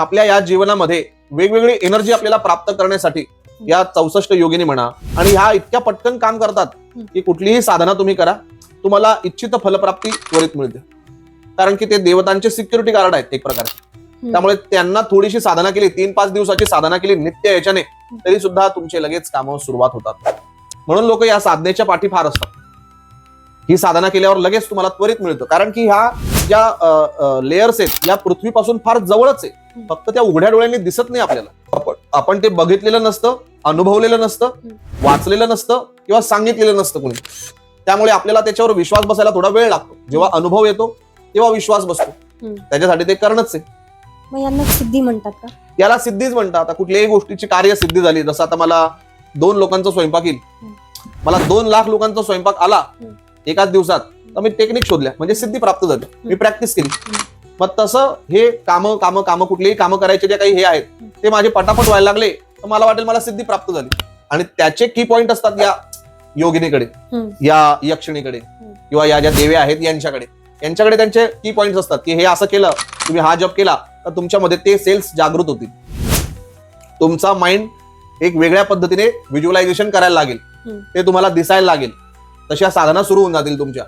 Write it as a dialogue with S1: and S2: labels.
S1: आपल्या या जीवनामध्ये वेगवेगळी एनर्जी आपल्याला प्राप्त करण्यासाठी या चौसष्ट योगिनी म्हणा आणि ह्या इतक्या पटकन काम करतात की कुठलीही साधना तुम्ही करा तुम्हाला इच्छित फलप्राप्ती त्वरित मिळते. कारण की ते देवतांचे सिक्युरिटी गार्ड आहेत एक प्रकारे. त्यामुळे त्यांना थोडीशी साधना केली तीन पाच दिवसाची साधना केली नित्य याच्याने तरी सुद्धा तुमचे लगेच कामं सुरुवात होतात. म्हणून लोक या साधनेच्या पाठी फार असतात. ही साधना केल्यावर लगेच तुम्हाला त्वरित मिळतं. कारण की ह्या ज्या लेयर्स आहेत या पृथ्वीपासून फार जवळच आहे फक्त त्या उघड्या डोळ्यांनी दिसत नाही आपल्याला. आपण ते बघितलेलं नसतं अनुभवलेलं नसतं वाचलेलं नसतं किंवा सांगितलेलं नसतं कुणी. त्यामुळे आपल्याला त्याच्यावर विश्वास बसायला थोडा वेळ लागतो. जेव्हा अनुभव येतो तेव्हा विश्वास बसतो. त्याच्यासाठी ते करणंच आहे.
S2: मग यांना सिद्धी म्हणतात का?
S1: याला सिद्धीच म्हणतात. आता कुठल्याही गोष्टीची कार्य सिद्धी झाली जसं आता मला दोन लोकांचा स्वयंपाक येईल. मला दोन लाख लोकांचा स्वयंपाक आला. एकाच दिवसात. तर मी टेक्निक शोधल्या म्हणजे सिद्धी प्राप्त झाली मी प्रॅक्टिस केली. मग तसं हे कामं कामं कामं कुठलीही कामं करायचे जे काही हे आहेत ते माझे पटापट व्हायला लागले तर मला वाटेल मला सिद्धी प्राप्त झाली आणि त्याचे की पॉइंट असतात या योगिनीकडे. या यक्षिणीकडे. किंवा या ज्या देव्या आहेत यांच्याकडे यांच्याकडे त्यांचे की पॉइंट असतात की हे असं केलं तुम्ही हा जॉब केला तर तुमच्यामध्ये ते सेल्स जागृत होतील तुमचा माइंड एक वेगळ्या पद्धतीने व्हिज्युअलायझेशन करायला लागेल. ते तुम्हाला दिसायला लागेल तशा साधना सुरू होऊन जातील तुमच्या